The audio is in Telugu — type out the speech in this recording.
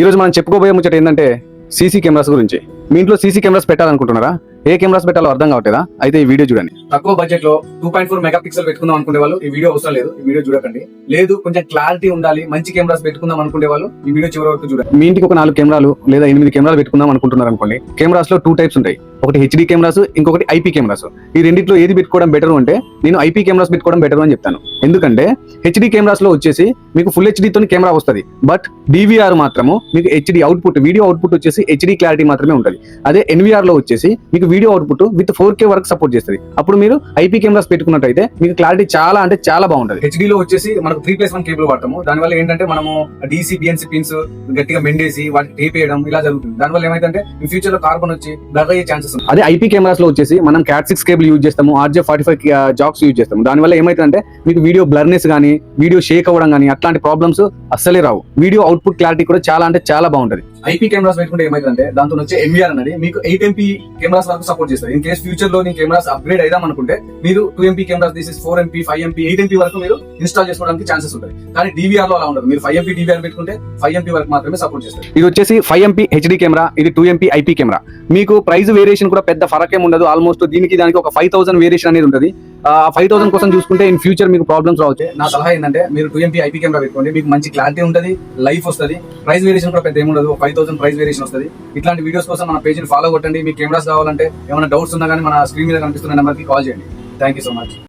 ఈరోజు మనం చెప్పుకోబోయే ముచ్చట ఏంటంటే సీసీ కెమెరాస్ గురించి. మీ ఇంట్లో సీసీ కెమెరాస్ పెట్టాలనుకుంటున్నారా? ఏ కెమెరాస్ పెట్టాలో అర్థం కావట్లేదా? అయితే ఈ వీడియో చూడండి. తక్కువ బడ్జెట్లో two point four megapixel పెట్టుకుందాం అనుకునే వాళ్ళు ఈ వీడియో అవసరం లేదు. ఈ వీడియో చూడకండి. లేదు కొంచెం క్లారిటీ ఉండాలి మంచి కెమెరాస్ పెట్టుకుందాం అనుకునే వాళ్ళు ఈ వీడియో చివరి వరకు చూడండి. మీ ఇంటికి ఒక నాలుగు కెమెరాలు లేదా ఎనిమిది కెమెరాలు పెట్టుకుందాం అనుకుంటున్నారు అనుకోండి కెమెరాస్లో టూ టైప్స్ ఉంటాయి. ఒకటి హెచ్డి కెమెరాస్ ఇంకొకటి ఐపీ కెమెరాస్. ఈ రెండిట్లో ఏది పెట్టుకోవడం బెటర్ అంటే నేను ఐపీ కెమెరాస్ పెట్టుకోవడం బెటర్ అని చెప్తాను. ఎందుకంటే హెచ్డి కెమెరాస్లో వచ్చేసి మీకు ఫుల్ హెచ్డి తోని కెమెరా వస్తుంది. బట్ డివిఆర్ మాత్రము మీకు హెచ్డి అవుట్పుట్ వీడియో అవుట్పుట్ వచ్చేసి హెచ్డి క్లారిటీ మాత్రమే ఉంటుంది. అదే ఎన్విఆర్లో వచ్చేసి మీకు video output with four K వరకు సపోర్ట్ చేస్తుంది. అప్పుడు మీరు ఐపీ కెమెరాస్ పెట్టుకున్నట్టయితే మీకు క్లారిటీ చాలా అంటే చాలా బాగుంటుంది. హెచ్డి లో వచ్చేసి మనకు త్రీ ప్లస్ వన్ కేబుల్ వాడతాము. దానివల్ల ఏంటంటే మనము డీసీ బిఎన్సీ పిన్స్ గట్టిగా మెండేసి వాటికి టేప్ వేయడం ఇలా జరుగుతుంది. దానివల్ల ఇన్ ఫ్యూచర్లో కార్బన్ వచ్చి బ్లర్ అయ్యే ఛాన్సెస్ ఉంది అదే ఐపీ కెమెరాస్లో వచ్చేసి మనం క్యాట్ సిక్స్ కేబుల్ యూజ్ చేస్తాము RJ forty five jacks use చేస్తాము. దానివల్ల ఏమైతుందంటే మీకు వీడియో బ్లర్నెస్ కానీ వీడియో షేక్ అవ్వడం కానీ అట్లాంటి ప్రాబ్లమ్స్ అస్సలే రావు. వీడియో అవుట్పుట్ క్లారిటీ కూడా చాలా అంటే చాలా బాగుంటది. ఐపీ కెమెరాస్ పెట్టుకుంటే ఏమైతుందంటే దాంతో వచ్చే ఎంవీఆర్ అనేది మీకు ఎయిట్ ఎంపీ కెమెరాస్ వరకు సపోర్ట్ చేస్తారు. ఇన్ కేస్ ఫ్యూచర్లో నీ కెమెరాస్ అప్గ్రేడ్ అయిదాం అనుకుంటే మీరు టూ ఎంపీ కెమెరాస్ తీసి four MP five MP eight MP వరకు మీరు ఇన్స్టాల్ చేసుకోవడానికి ఛాన్సెస్ ఉంటాయి. కానీ డివిఆర్లో అలా ఉండదు. మీరు ఫైవ్ ఎంపీ డివిఆర్ పెట్టుకుంటే ఫైవ్ ఎంపీ వరకు మాత్రమే సపోర్ట్ చేస్తారు. ఇది వచ్చేసి ఫైవ్ ఎంపీ హెచ్డి కెమెరా ఇది టూ ఎంపీ ఐపీ కెమెరా. మీకు ప్రైస్ వేరియేషన్ కూడా పెద్ద ఫరక్ ఉండదు. ఆల్మోస్ట్ దీనికి దానికి ఒక ఫైవ్ థౌసండ్ వేరియేషన్ అనేది ఉంటుంది. ఫైవ్ థౌసండ్ కోసం చూసుకుంటే ఇన్ ఫ్యూచర్ మీకు ప్రాబ్లమ్స్ రావచ్చు నా సలహా ఏంటంటే మీరు టూ ఎంపీ ఐపీ కెమెరా పెట్టుకోండి. మీకు మంచి క్లారిటీ ఉంటుంది లైఫ్ వస్తుంది. ప్రైస్ వేరియేషన్ కూడా పెద్ద ఏముండదు ఫైవ్ థౌసండ్ ప్రైస్ వేరియేషన్ వస్తుంది. ఇట్లాంటి వీడియోస్ కోసం మన పేజీని ఫాలో కొట్టండి. మీకు కెమెరాస్ కావాలంటే ఏమైనా డౌట్స్ ఉన్నా కానీ మన స్క్రీన్ మీద కనిపిస్తున్న నెంబర్కి కాల్ చేయండి. Thank you so much